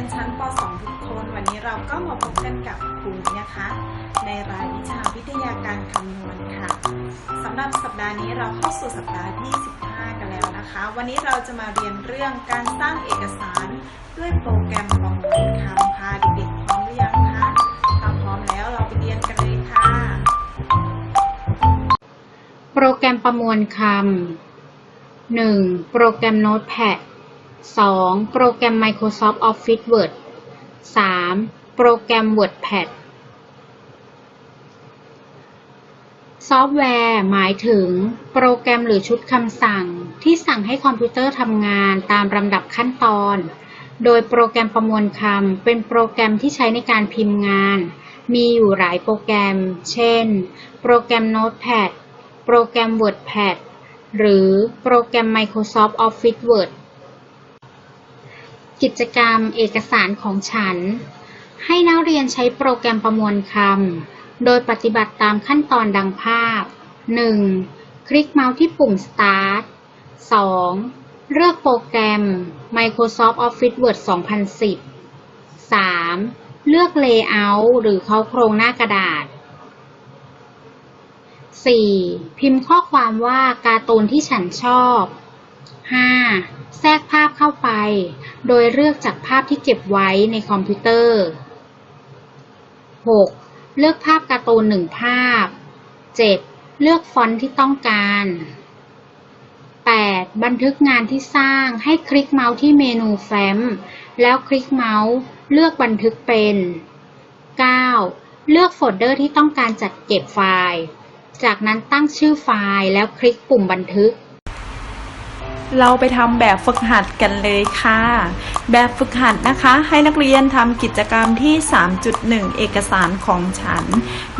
ยนชั้นป .2 ทุกคน วันนี้เราก็มาพบกันกับครูนะคะ ในรายวิชาวิทยาการคำนวณค่ะสำหรับสัปดาห์นี้เราเข้าสู่สัปดาห์ที่ 15 กันแล้วนะคะ วันนี้เราจะมาเรียนเรื่องการสร้างเอกสารด้วยโปรแกรมประมวลคำค่ะเด็กๆพร้อมหรือยังคะถ้าพร้อมแล้วเราไปเรียนกันเลยค่ะ โปรแกรมประมวลคำ 1. โปรแกรมโน้ตแพ Notepad 2. โปรแกรม Microsoft Office Word 3. โปรแกรม WordPad ซอฟต์แวร์หมายถึง โปรแกรมหรือชุดคำสั่ง ที่สั่งให้คอมพิวเตอร์ทำงานตามลำดับขั้นตอน โดยโปรแกรมประมวลคำเป็นโปรแกรมที่ใช้ในการพิมพ์งาน มีอยู่หลายโปรแกรม เช่น โปรแกรม Notepad โปรแกรม WordPad หรือโปรแกรม Microsoft Office Word กิจกรรมเอกสารของฉัน ให้นักเรียนใช้โปรแกรมประมวลคำ โดยปฏิบัติตามขั้นตอนดังภาพ 1. คลิกเมาส์ที่ปุ่ม Start 2. เลือกโปรแกรม Microsoft Office Word 2010 3. เลือก Layout หรือเข้าโครงหน้ากระดาษ 4. พิมพ์ข้อความว่าการ์ตูนที่ฉันชอบ 5. แทรกภาพเข้าไป โดยเลือกจากภาพที่เก็บไว้ในคอมพิวเตอร์ 6. เลือกภาพการ์ตูนหนึ่งภาพ 7. เลือกฟอนต์ที่ต้องการ 8. บันทึกงานที่สร้างให้คลิกเมาส์ที่เมนูแฟ้ม แล้วคลิกเมาส์เลือกบันทึกเป็น 9. เลือกโฟลเดอร์ที่ต้องการจัดเก็บไฟล์ จากนั้นตั้งชื่อไฟล์แล้วคลิกปุ่มบันทึก เราไปทำแบบฝึกหัดกันเลยค่ะ แบบฝึกหัดนะคะ ให้นักเรียนทำกิจกรรมที่ 3.1 เอกสารของฉัน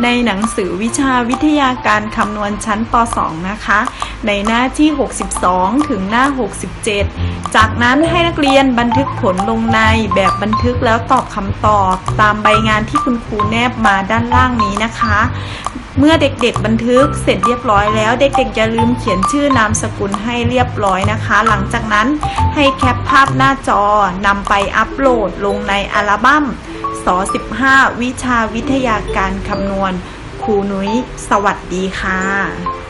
ในหนังสือวิชาวิทยาการคำนวณชั้นป .2 นะคะ ในหน้าที่ 62 ถึงหน้า 67 จากนั้นให้นักเรียนบันทึกผลลงในแบบบันทึกแล้วตอบคำตอบ ตามใบงานที่คุณครูแนบมาด้านล่างนี้นะคะ เมื่อเด็กๆบันทึกเสร็จเรียบร้อยแล้ว เด็กๆอย่าลืมเขียนชื่อนามสกุลให้เรียบร้อยนะคะ หลังจากนั้นให้แคปภาพหน้าจอนำไปอัปโหลดลงในอัลบั้มส15 วิชาวิทยาการคำนวณครูนุ้ยสวัสดีค่ะ